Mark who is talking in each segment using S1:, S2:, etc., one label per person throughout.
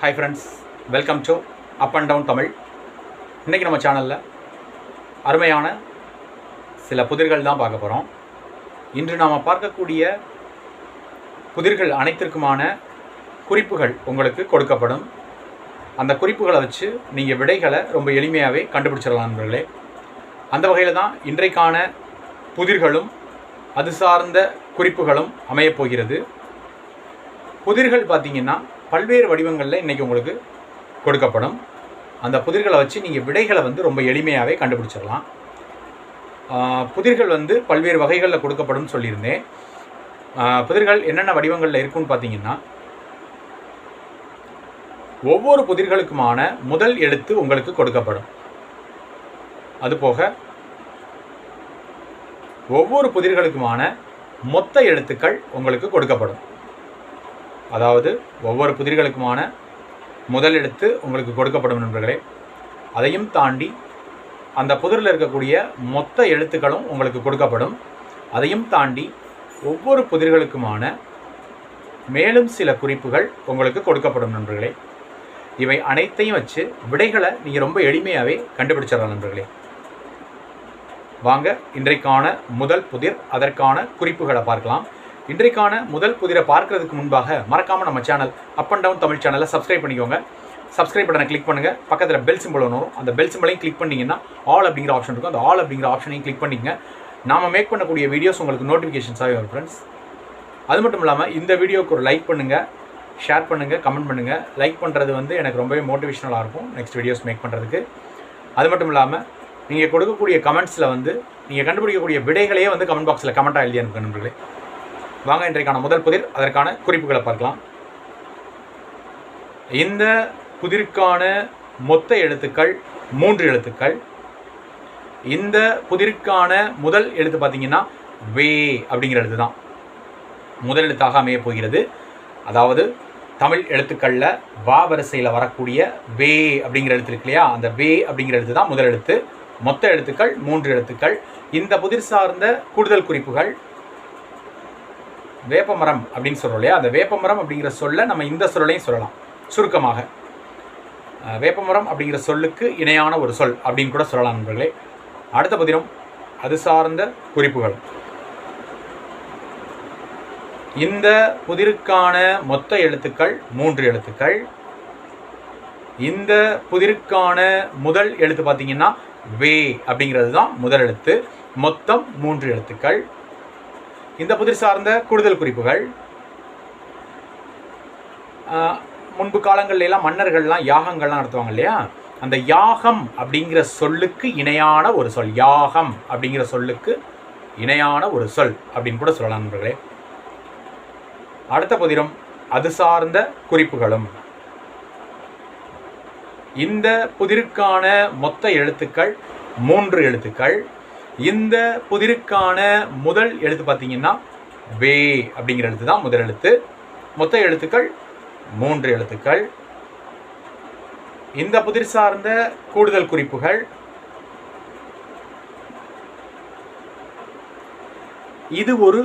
S1: Hi friends welcome to up and down Tamil இன்றைக்கி நம்ம சேனலில் அருமையான சில புதிர்கள் தான் பார்க்க போகிறோம் இன்று நாம் பார்க்கக்கூடிய புதிர்கள் அனைத்திற்குமான குறிப்புகள் உங்களுக்கு கொடுக்கப்படும். அந்த குறிப்புகளை வச்சு நீங்கள் விடைகளை ரொம்ப எளிமையாகவே கண்டுபிடிச்சிடலாம் நண்பர்களே. அந்த வகையில் தான் இன்றைக்கான புதிர்களும் அது சார்ந்த குறிப்புகளும் அமையப் போகிறது. புதிர்கள் பார்த்தீங்கன்னா பல்வேறு வடிவங்களில் இன்றைக்கி உங்களுக்கு கொடுக்கப்படும். அந்த புதிர்களை வச்சு நீங்கள் விடைகளை வந்து ரொம்ப எளிமையாகவே கண்டுபிடிச்சிடலாம். புதிர்கள் வந்து பல்வேறு வகைகளில் கொடுக்கப்படும் சொல்லியிருந்தேன். புதிர்கள் என்னென்ன வடிவங்களில் இருக்குன்னு பார்த்தீங்கன்னா ஒவ்வொரு புதிர்களுக்குமான முதல் எழுத்து உங்களுக்கு கொடுக்கப்படும். அதுபோக ஒவ்வொரு புதிர்களுக்குமான மொத்த எழுத்துக்கள் உங்களுக்கு கொடுக்கப்படும். அதாவது ஒவ்வொரு புதிர்களுக்குமான முதல் எழுத்து உங்களுக்கு கொடுக்கப்படும் நண்பர்களே. அதையும் தாண்டி அந்த புதிரில் இருக்கக்கூடிய மொத்த எழுத்துக்களும் உங்களுக்கு கொடுக்கப்படும். அதையும் தாண்டி ஒவ்வொரு புதிர்களுக்குமான மேலும் சில குறிப்புகள் உங்களுக்கு கொடுக்கப்படும் நண்பர்களே. இவை அனைத்தையும் வச்சு விடைகளை நீங்கள் ரொம்ப எளிமையாகவே கண்டுபிடிச்சிடலாம் நண்பர்களே. வாங்க இன்றைக்கான முதல் புதிர் அதற்கான குறிப்புகளை பார்க்கலாம். இன்றைக்கான முதல் புதிரை பார்க்கறதுக்கு முன்பாக மறக்காமல் நம்ம channel up and down Tamil சேனலை சப்ஸ்கிரைப் பண்ணிக்கோங்க. சப்ஸ்கிரைப் பட்டனை கிளிக் பண்ணுங்கள் பக்கத்தில் பெல் சிம்பிள் ஒன்று வரும். அந்த பெல் சிம்பிளையும் கிளிக் பண்ணிங்கன்னா ஆல் அப்படிங்கிற ஆப்ஷன் இருக்கும். அந்த ஆல் அப்படிங்கிற ஆப்ஷனையும் கிளிக் பண்ணிங்க. நாம மேக் பண்ணக்கூடிய வீடியோஸ் உங்களுக்கு நோட்டிஃபிகேஷன்ஸாகவே வரும் ஃப்ரெண்ட்ஸ் அது மட்டும் இல்லாமல் இந்த வீடியோக்கு ஒரு லைக் பண்ணுங்கள் ஷேர் பண்ணுங்கள் கமெண்ட் பண்ணுங்கள் லைக் பண்ணுறது வந்து எனக்கு ரொம்பவே மோட்டிவேஷனலாக இருக்கும் நெக்ஸ்ட் வீடியோஸ் மேக் பண்ணுறதுக்கு அது மட்டும் இல்லாமல் நீங்கள் கொடுக்கக்கூடிய கமெண்ட்ஸில் வந்து நீங்கள் கண்டுபிடிக்கக்கூடிய விடைகளையே வந்து கமெண்ட் பாக்ஸில் கமெண்ட்டாக எழுதி அனுப்புங்க நண்பர்களே. வாங்க இன்றைக்கான முதல் புதிர். அதற்கான குறிப்புகளை பார்க்கலாம். இந்த புதிருக்கான மொத்த எழுத்துக்கள் மூன்று எழுத்துக்கள். இந்த புதிருக்கான முதல் எழுத்து பார்த்தீங்கன்னா வே அப்படிங்கிற எழுத்து தான் முதல் எழுத்தாக அமைய போகிறது. அதாவது தமிழ் எழுத்துக்களில் வா வரிசையில் வரக்கூடிய வே அப்படிங்கிற எழுத்து இருக்கு இல்லையா? அந்த வே அப்படிங்கிற எழுத்து தான் முதல் எழுத்து. மொத்த எழுத்துக்கள் மூன்று எழுத்துக்கள். இந்த புதிர் சார்ந்த கூடுதல் குறிப்புகள் வேப்பமரம் அப்படின்னு சொல்கிறோம் இல்லையா? அந்த வேப்பமரம் அப்படிங்கிற சொல்ல நம்ம இந்த சொல்லையும் சொல்லலாம். சுருக்கமாக. வேப்பமரம் அப்படிங்கிற சொல்லுக்கு இணையான ஒரு சொல் அப்படின்னு கூட சொல்லலாம் நண்பர்களே. அடுத்த பதினம் அது சார்ந்த குறிப்புகள். இந்த புதிருக்கான மொத்த எழுத்துக்கள் மூன்று எழுத்துக்கள். இந்த புதிருக்கான முதல் எழுத்து பார்த்தீங்கன்னா வே அப்படிங்கிறது தான் முதல் எழுத்து. மொத்தம் மூன்று எழுத்துக்கள். இந்த புதிர் சார்ந்த கூடுதல் குறிப்புகள். முன்பு காலங்கள்ல எல்லாம் மன்னர்கள்லாம் யாகங்கள்லாம் நடத்துவாங்க இல்லையா? அந்த யாகம் அப்படிங்கிற சொல்லுக்கு இணையான ஒரு சொல். யாகம் அப்படிங்கிற சொல்லுக்கு இணையான ஒரு சொல் அப்படின்னு கூட சொல்லலாம் நண்பர்களே. அடுத்த புதிரும் அது சார்ந்த குறிப்புகளும். இந்த புதிருக்கான மொத்த எழுத்துக்கள் மூன்று எழுத்துக்கள். இந்த புதிருக்கான முதல் எழுத்து பார்த்தீங்கன்னா வே அப்படிங்கிற எழுத்து தான் முதல் எழுத்து. மொத்த எழுத்துக்கள் மூன்று எழுத்துக்கள். இந்த புதிர் சார்ந்த கூடுதல் குறிப்புகள். இது ஒரு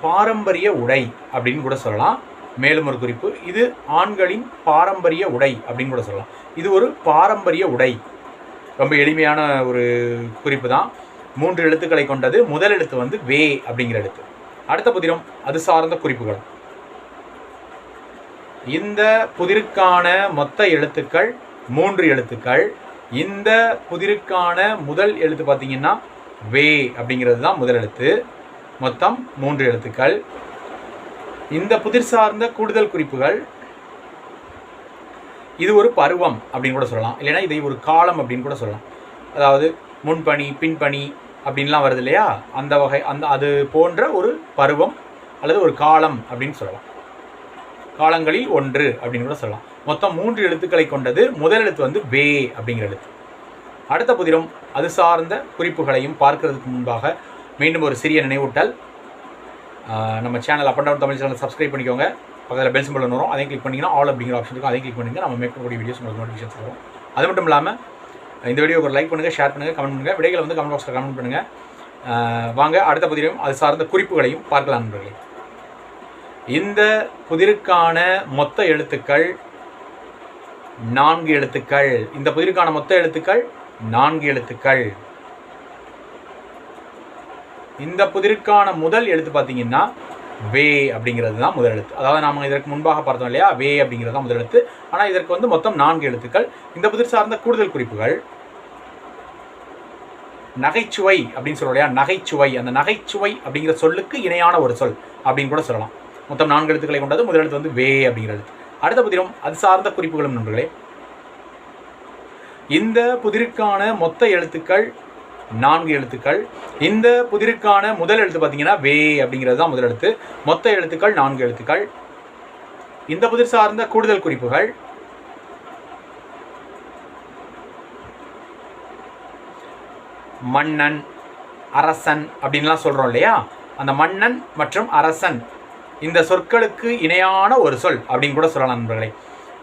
S1: பாரம்பரிய உடை அப்படின்னு கூட சொல்லலாம். மேலும் ஒரு குறிப்பு இது ஆண்களின் பாரம்பரிய உடை அப்படின்னு கூட சொல்லலாம். இது ஒரு பாரம்பரிய உடை. ரொம்ப எளிமையான ஒரு குறிப்பு தான். மூன்று எழுத்துக்களை கொண்டது. முதல் எழுத்து வந்து வே அப்படிங்கிற எழுத்து. அடுத்த புதிரம் அது சார்ந்த குறிப்புகள். இந்த புதிருக்கான மொத்த எழுத்துக்கள் மூன்று எழுத்துக்கள். இந்த புதிருக்கான முதல் எழுத்து பார்த்தீங்கன்னா வே அப்படிங்கிறது தான் முதல் எழுத்து. மொத்தம் மூன்று எழுத்துக்கள். இந்த புதிர் சார்ந்த கூடுதல் குறிப்புகள். இது ஒரு பருவம் அப்படின்னு கூட சொல்லலாம். இல்லைன்னா இதை ஒரு காலம் அப்படின்னு கூட சொல்லலாம். அதாவது முன்பணி பின்பணி அப்படின்லாம் வருது இல்லையா? அந்த வகை அந்த அது போன்ற ஒரு பருவம் அல்லது ஒரு காலம் அப்படின்னு சொல்லலாம். காலங்களில் ஒன்று அப்படின்னு கூட சொல்லலாம். மொத்தம் மூன்று எழுத்துக்களை கொண்டது முதல் எழுத்து வந்து வே அப்படிங்கிற எழுத்து. அடுத்த புதிரம் அது சார்ந்த குறிப்புகளையும் பார்க்கறதுக்கு முன்பாக மீண்டும் ஒரு சிறிய நினைவூட்டல். நம்ம channel up and down Tamil channel subscribe பண்ணிக்கோங்க. பக்கத்தில் பெல் சிம்பிள் வரும் அதையும் கிளிக் பண்ணிங்கன்னா ஆல் அப்படிங்கிற ஆப்ஷன் இருக்கும். அதையும் கிளிக் பண்ணிங்கன்னா நம்ம மேற்கக்கூடிய வீடியோஸ் உங்களுக்கு நோட்டிஃபிகேஷன்ஸ் வரும் அது மட்டும் இல்லாமல் இந்த வீடியோ ஒரு லைக் பண்ணுங்கள் ஷேர் பண்ணுங்கள் கமெண்ட் பண்ணுங்கள் விடைகளை வந்து கமெண்ட் பாக்ஸில் கமெண்ட் பண்ணுங்கள் வாங்க அடுத்த புதிரையும் அது சார்ந்த குறிப்புகளையும் பார்க்கலாம் நண்பர்களே. இந்த புதிருக்கான மொத்த எழுத்துக்கள் நான்கு எழுத்துக்கள். இந்த புதிருக்கான மொத்த எழுத்துக்கள் நான்கு எழுத்துக்கள். இந்த புதிருக்கான முதல் எழுத்து பார்த்தீங்கன்னா வே அப்படிங்கிறது தான் முதலெழுத்து அதாவது நாம் இதற்கு முன்பாக பார்த்தோம் இல்லையா? வே அப்படிங்கிறது தான் முதலெழுத்து ஆனால் இதற்கு வந்து மொத்தம் நான்கு எழுத்துக்கள். இந்த புதிர் சார்ந்த கூடுதல் குறிப்புகள். நகைச்சுவை அப்படின்னு சொல்றோம் இல்லையா? நகைச்சுவை. அந்த நகைச்சுவை அப்படிங்கிற சொல்லுக்கு இணையான ஒரு சொல் அப்படின்னு கூட சொல்லலாம். மொத்தம் நான்கு எழுத்துக்களை கொண்டது முதலெழுத்து வந்து வே அப்படிங்கிற எழுத்து. அடுத்த புதிரும் அது சார்ந்த குறிப்புகளும் நண்பர்களே. இந்த புதிருக்கான மொத்த எழுத்துக்கள் நான்கு எழுத்துக்கள். இந்த புதிருக்கான முதல் எழுத்து பார்த்தீங்கன்னா வே அப்படிங்கிறது தான் முதல் எழுத்து. மொத்த எழுத்துக்கள் நான்கு எழுத்துக்கள். இந்த புதிர் சார்ந்த கூடுதல் குறிப்புகள். மன்னன் அரசன் அப்படின்லாம் சொல்கிறோம் இல்லையா? அந்த மன்னன் மற்றும் அரசன். இந்த சொற்களுக்கு இணையான ஒரு சொல் அப்படின்னு கூட சொல்லலாம் நண்பர்களே.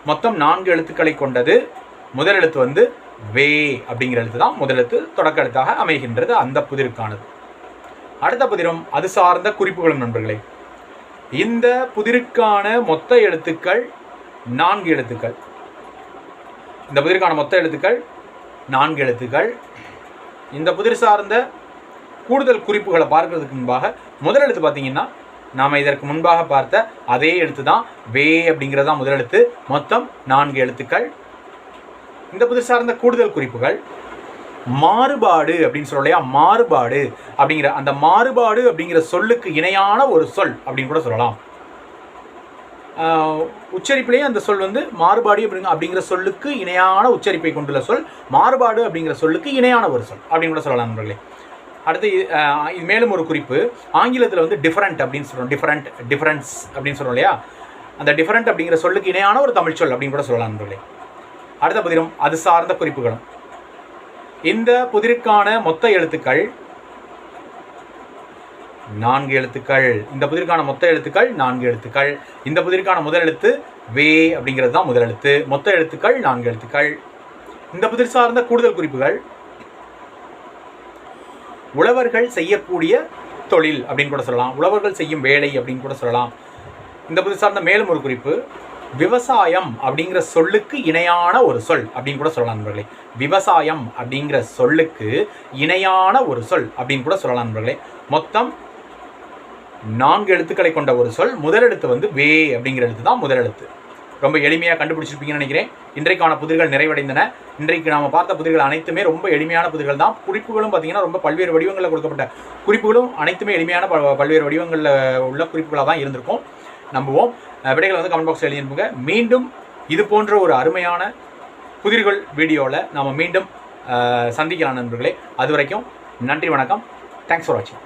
S1: மொத்தம் நான்கு எழுத்துக்களை கொண்டது. முதல் எழுத்து வந்து வே அப்படிங்கிற எழுத்து தான் முதலெழுத்து தொடக்க எழுத்தாக அமைகின்றது அந்த புதிருக்கானது. அடுத்த புதிரும் அது சார்ந்த குறிப்புகளும் நண்பர்களே. இந்த புதிருக்கான மொத்த எழுத்துக்கள் நான்கு எழுத்துக்கள். இந்த புதிருக்கான மொத்த எழுத்துக்கள் நான்கு எழுத்துக்கள். இந்த புதிர் சார்ந்த கூடுதல் குறிப்புகளை பார்க்கறதுக்கு முன்பாக முதல் எழுத்து பார்த்தீங்கன்னா நாம் இதற்கு முன்பாக பார்த்த அதே எழுத்து தான் வே அப்படிங்கிறது தான் முதல் எழுத்து. மொத்தம் நான்கு எழுத்துக்கள். இந்த புது சார்ந்த கூடுதல் குறிப்புகள் மாறுபாடு அப்படின்னு சொல்ல இல்லையா? மாறுபாடு அப்படிங்கிற அந்த மாறுபாடு அப்படிங்கிற சொல்லுக்கு இணையான ஒரு சொல் அப்படின்னு கூட சொல்லலாம். உச்சரிப்பிலேயே அந்த சொல் வந்து மாறுபாடு அப்படிங்க அப்படிங்கிற சொல்லுக்கு இணையான உச்சரிப்பை கொண்டுள்ள சொல் மாறுபாடு அப்படிங்கிற சொல்லுக்கு இணையான ஒரு சொல் அப்படின்னு கூட சொல்லலாம் நண்பர்களே. அடுத்து இது, மேலும் ஒரு குறிப்பு. ஆங்கிலத்தில் வந்து டிஃப்ரெண்ட் அப்படின்னு சொல்கிறோம் டிஃப்ரெண்ட் டிஃப்ரென்ஸ் அப்படின்னு சொல்கிறோம் இல்லையா? அந்த டிஃப்ரெண்ட் அப்படிங்கிற சொல்லுக்கு இணையான ஒரு தமிழ் சொல் அப்படின்னு கூட சொல்லலாம் நண்பர்களே. அடுத்த புதிரும் அது சார்ந்த குறிப்புகளும். இந்த புதிருக்கான மொத்த எழுத்துக்கள் நான்கு எழுத்துக்கள். இந்த புதிருக்கான மொத்த எழுத்துக்கள் நான்கு எழுத்துக்கள். இந்த புதிருக்கான முதல் எழுத்து வே அப்படிங்கிறது தான் முதல் எழுத்து. மொத்த எழுத்துக்கள் நான்கு எழுத்துக்கள். இந்த புதிர் சார்ந்த கூடுதல் குறிப்புகள். உழவர்கள் செய்யக்கூடிய தொழில் அப்படின்னு கூட சொல்லலாம். உழவர்கள் செய்யும் வேலை அப்படின்னு கூட சொல்லலாம். இந்த புதிர் சார்ந்த மேலும் ஒரு குறிப்பு. விவசாயம் அப்படிங்கிற சொல்லுக்கு இணையான ஒரு சொல் அப்படின்னு கூட சொல்லலாம் நண்பர்களே. விவசாயம் அப்படிங்கிற சொல்லுக்கு இணையான ஒரு சொல் அப்படின்னு கூட சொல்லலாம் நண்பர்களே. மொத்தம் நான்கு எழுத்துக்களை கொண்ட ஒரு சொல். முதலெழுத்து வந்து வே அப்படிங்கிற எழுத்து தான் முதலெழுத்து ரொம்ப எளிமையாக கண்டுபிடிச்சிருப்பீங்கன்னு நினைக்கிறேன். இன்றைக்கான புதிர்கள் நிறைவடைந்தன. இன்றைக்கு நாம் பார்த்த புதிர்கள் அனைத்துமே ரொம்ப எளிமையான புதிர்கள் தான். குறிப்புகளும் பார்த்தீங்கன்னா ரொம்ப பல்வேறு வடிவங்களில் கொடுக்கப்பட்ட குறிப்புகளும் அனைத்துமே எளிமையான பல்வேறு வடிவங்களில் உள்ள குறிப்புகளாக தான் இருந்திருக்கும். நம்புவோம். விடைகளை வந்து கமெண்ட் பாக்ஸில் எழுதி மீண்டும் இது போன்ற ஒரு அருமையான புதிர்கள் வீடியோவில் நாம் மீண்டும் சந்திக்கலாம் நண்பர்களே. அது வரைக்கும் நன்றி வணக்கம். தேங்க்ஸ் ஃபார் வாட்சிங்